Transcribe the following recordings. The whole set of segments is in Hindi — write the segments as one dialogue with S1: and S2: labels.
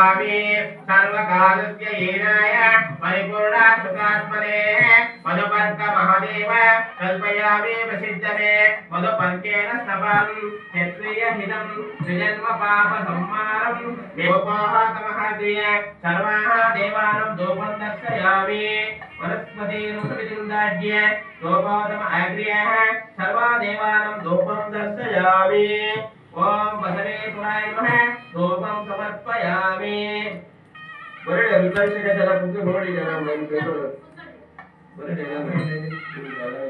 S1: सर्वकालस्य येनाय परिपूर्णा सुखात्मने मधुपर्क महादेव कल्पयामि प्रसिद्धमे मधुपर्केण स्तपम् क्षत्रियहितम् त्रिजन्म पाप संहारम् देवोपाहकमः क्रिय सर्वाः देवानं धूपं दर्शयामि वनस्पतिरुपविचिन्दाढ्य गोपादम अग्र्यः सर्वा देवानं धूपं दर्शयामि। ॐ वसवे पुराय नमः। ధూపం సమర్పయామి. బురుడు విపక్షిక జల పుంగి బురుడి జలం బురుడు బురుడి జలం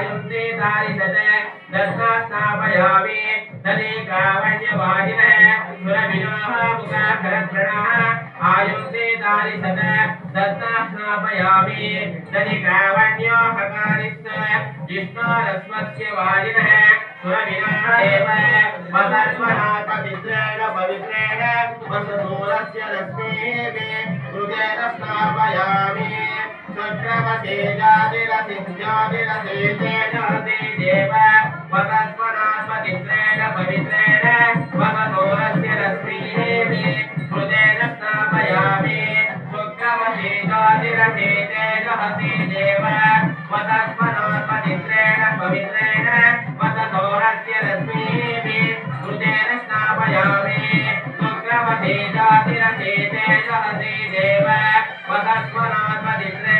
S1: आयुन्ते दारि सद दत्ता स्थापयामि तदे कावण्यवादिनः सुरविनः मुखः शरत्प्रणः आयुन्ते दारि सद दत्ता स्थापयामि तदे कावण्यो हकारिस्त जिष्णा रस्वस्य वादिनः सुरविनः एव वसर्वनाथ पवित्रेण वससूरस्य रश्मिः हृदयेन स्थापयामि। चक्रवतेजादिरसिजादिरसेतेन हते देव वसस्वनाथ पवित्रेण पवित्रेण वससूरस्य रश्मिः हृदयेन स्थापयामि देव, वसस्वनाथ पवित्रेण पवित्रेण वससूरस्य रश्मिः हृदयेन स्थापयामि शुक्रवते जातिरसेते देव वसस्वनात्मदित्रेण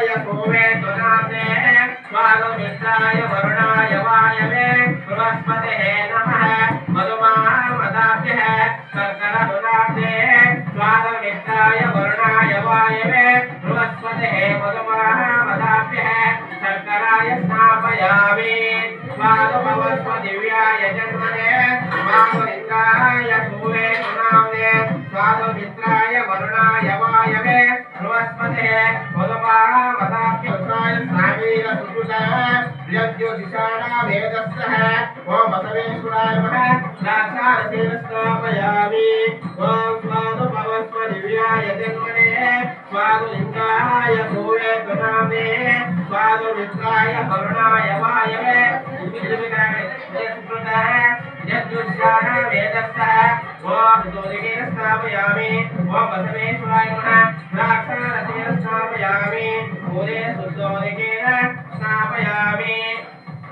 S1: नमः वरुणाय नमः। मधुमामदाभ्यः शर्करदुनाम्ने स्वादुमित्राय वरुणाय वायवे बृहस्पतिः स्नापयामि स्वादुभवस्वदिव्याय जन्मने स्वादुमित्राय वरुणाय वायवे बृहस्पतिः मधुमामदाभ्यः स्नावीर सुकृतः प्रियज्योतिषाणा वेदस्सः ॐ बसवेश्वराय नमः। दाक्षारसेन स्थापयामि। ॐ स्वादुभवस्वदिव्याय जन्मने, स्वादुलिङ्गाय सूरे गुणाम्ने स्वादुमित्राय वरुणाय वायवे यद्युष्याः वेदस्सः ॐ ज्योतिकेन स्थापयामि स्थापयामि।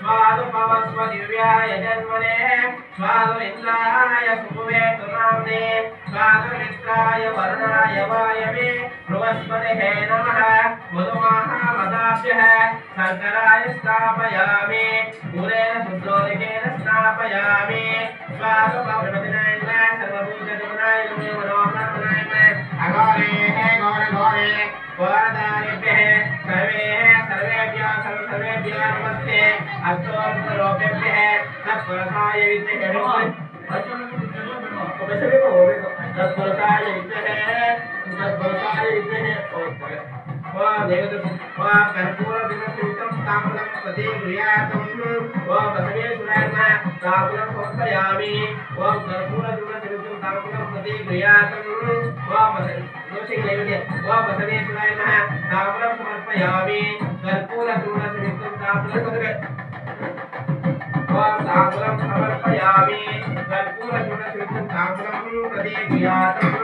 S1: स्वादुपवस्वदिव्याय जन्मने स्वादुमित्राय सुवेतनाम्ने स्वादुमित्राय वरुणाय वायवे बृहस्पतिः नमः मधुमः मदाभ्यः शर्कराय स्थापयामि मूलेन शुद्धोदिकेन स्थापयामि स्वादुपवस्वदिनाय सर्वभूतजगुणाय नमो मनोहरमनाय अघोरे हे घोर घोरे घोरदारिभ्यः सर्वे तत्पुरसाय विद्महे तत्पुरुषाय विद्महे तत्पुरुषाय विद्महे। वा देवदस वा कर्पूरदिवसयुक्तं ताम्बूलं प्रति गृह्यातं वा बसवेश्वराय नमः ताम्बूलं समर्पयामि। वा कर्पूरदिवसयुक्तं ताम्बूलं प्रति गृह्यातं वा बस दोषिक नैवेद्य वा बसवेश्वराय नमः ताम्बूलं समर्पयामि। कर्पूरदिवसयुक्तं ताम्बूलं प्रति ताम्बूलं समर्पयामि कर्पूरगुणकृतं ताम्बूलं प्रदीपयातं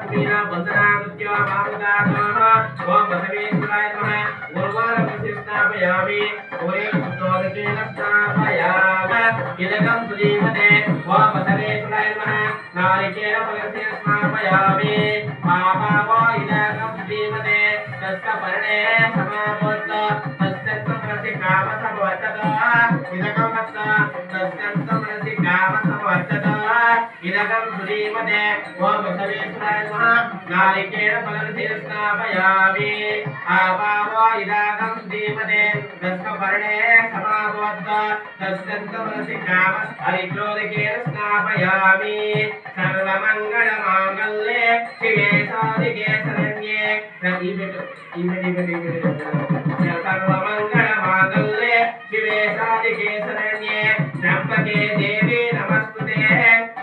S1: कुबीरा वन्दनानुद्या मामुदातः ॐ बसवेश्वराय नमः उर्वारमसि स्थापयामि पुरे सुतोदकेन स्थापयामि इदकं सुजीवते ॐ बसवेश्वराय नमः नारिकेल फलस्य स्थापयामि महाभावो इदकं सुजीवते तस्य पर्णे कामसमवर्तत इदकं वत्त तस्यन्त मनसि कामसमवर्तत इदकं सुधीमते ॐ बसवेश्वराय नमः नारिकेळफलस्य स्थापयामि आपावो इदकं सुधीमते तस्य पर्णे समाबोध तस्यन्त मनसि कामस हरिद्रोदकेन स्थापयामि सर्वमङ्गलमाङ्गल्ये शिवे साधिके शरण्ये इबेट इबेट इबेट सर्वमङ्गलमाङ्गल्ये शिवे साधिके शरण्ये त्र्यम्बके देवी नमस्तुते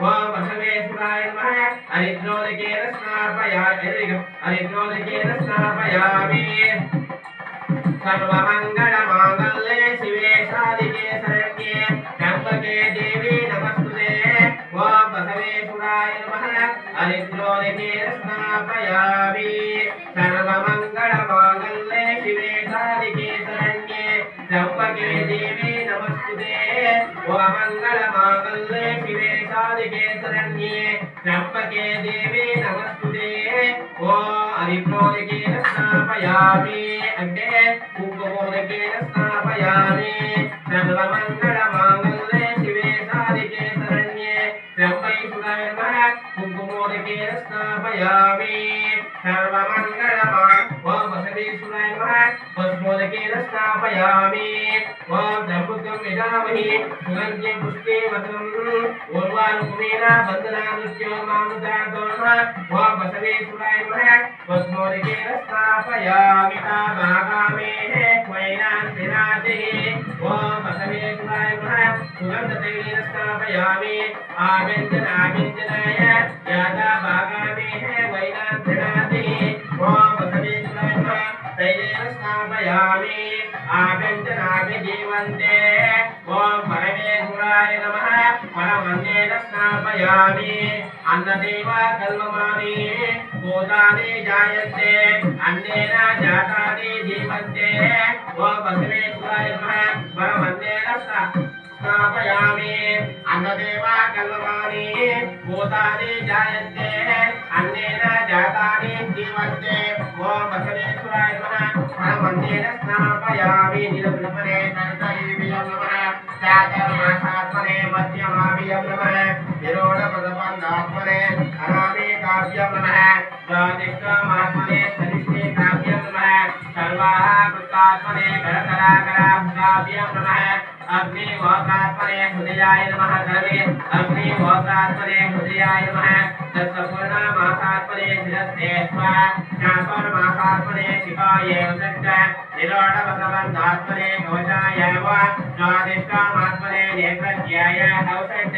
S1: ॐ बसवेश्वराय नमः। हरिद्रोदकेन स्नापयामि हरिद्रोदकेन स्नापयामि सर्वमङ्गलमाङ्गल्ये शिवे साधिके शरण्ये त्र्यम्बके देवी नमस्तुते ॐ बसवेश्वराय नमः। हरिद्रोदकेन स्नापयामि सर्वमङ्गलमाङ्गल्ये मंगलमांगल्ये शिवे कालिके शरण्ये त्र्यम्बके देवे नमस्तुते। ॐ हरिप्रोदकेन स्थापयामि, अग्ने कुम्भकोदकेन स्थापयामि। सर्वमङ्गलमाङ्गल्ये शिवे कालिके शरण्ये त्र्यम्बै सुरमः कुम्भकोदकेन स्थापयामि। सर्वमङ्गलमा वा वसति सुरमः भस्मोदकेन स्थापयामि। वा वै हिरण्यपुष्पे वसुम् उर्वारुकमेन बन्दनानुष्यो मामुदातोः वा बसवे सुराय नमः वस्मोरिकेण स्थापयामि तामाकामेः वैनान्तिराजेः ॐ बसवे सुराय नमः सुगन्धतैलेन स्थापयामि। आव्यञ्जन आव्यञ्जनाय जाने अन्न देवा कल्वमानि भूतानि जायन्ते, अन्नेन जातानि जीवन्ते वो भगवेश्वराय नमः परमन्नेन स्थापयामि। अन्न देवा कल्वमानि भूतानि जायन्ते, अन्नेन जातानि जीवन्ते वो भगवेश्वराय नमः परमन्नेन स्थापयामि। निरब्रह्मणे कर्तये विलम्बः जातर्मासात्मने मध्यमाभियं नमः निरोढपदपन्नात्मने अनामे काव्यं नमः ज्योतिष्कामात्मने सरिष्ठे काव्यं नमः सर्वाः कृतात्मने करकराकराभ्याभ्यं नमः अग्निहोत्रात्मने हृदयाय नमः सर्वे अग्निहोत्रात्मने हृदयाय नमः। तत्सपूर्णमासात्मने शिरस्ते स्वाहा ज्ञापनम आत्मने शिवाय सच्च निरोढवसवन्नात्मने घोषाय वा ज्वादिष्टामात्मने नेत्रज्ञाय हौसच्च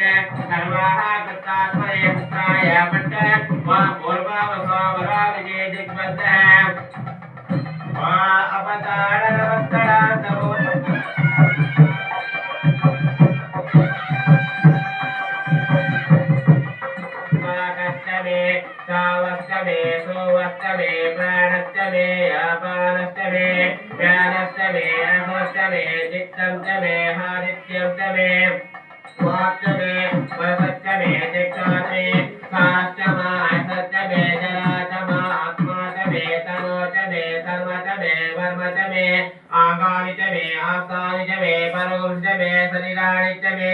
S1: सर्वाः कृतात्मने कृताय पट्ट वा पूर्वावसावराविजे दिग्बद्धः। वा अपताडनवत्तडा तमो अवतारणवस्तरान्तमो स्वागस्तमे सावस्तमे सोवस्तमे प्राणस्तमे अपानस्तमे ज्ञानस्तमे अहोस्तमे चित्तन्तमे हादित्यन्तमे वाक्यमे, वसत्यमे दिक्षातमे साष्टमा, सत्यमे जरातमा आत्मातमे तनोतमे सर्वतमे वर्मतमे आगानितमे आसानितमे परगुंजमे शरीराणितमे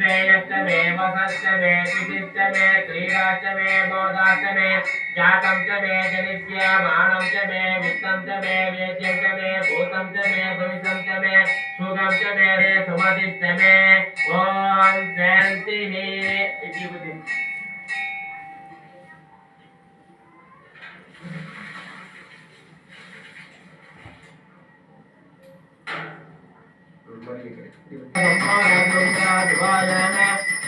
S1: श्रेयश्च मे वसश्च मे कृतिश्च मे क्रीडाश्च मे मोदाश्च मे जातं च मे जनिष्यमाणं च मे वित्तं च मे वेद्यं च मे भूतं च मे भवितं च मे सुखं च मे रे सुमतिश्च मे ॐ शान्तिः इति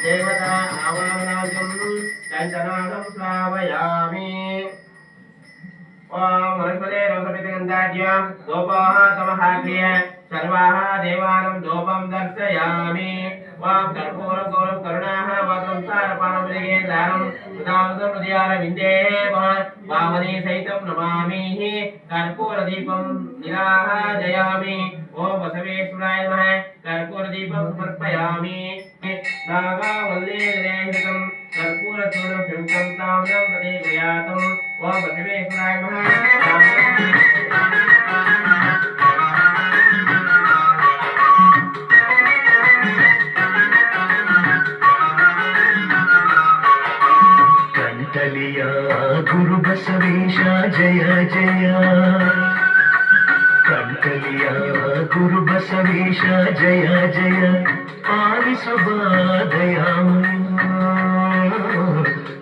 S2: దేవతా ఆవాహనార్థం చందనాదం ప్లావయామి ఓం మనస్పదే రోగమితిగంధాఢ్య దోపాః సమహాగ్ర్య సర్వాః దేవానం దోపం దర్శయామి మాం కర్పూరం గౌరం కరుణాః వాసంసార పానమృగే దానం ఉదామృతం హృదయాన విందే మహాన్ మామని సైతం నమామి కర్పూర దీపం నిరాహ జయామి ఓం బసవేశ్వరాయ నమః कलिया, गुरु बसवेशा जया जया। कलिया, गुरु बसवेशा जया जया। पारि सुबाधया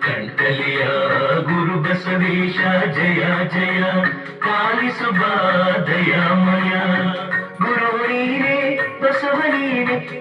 S2: कंटलिया गुरु बसवेशा जया जया। पारि सुबाधया मया गुरुणी रे बसवनी रे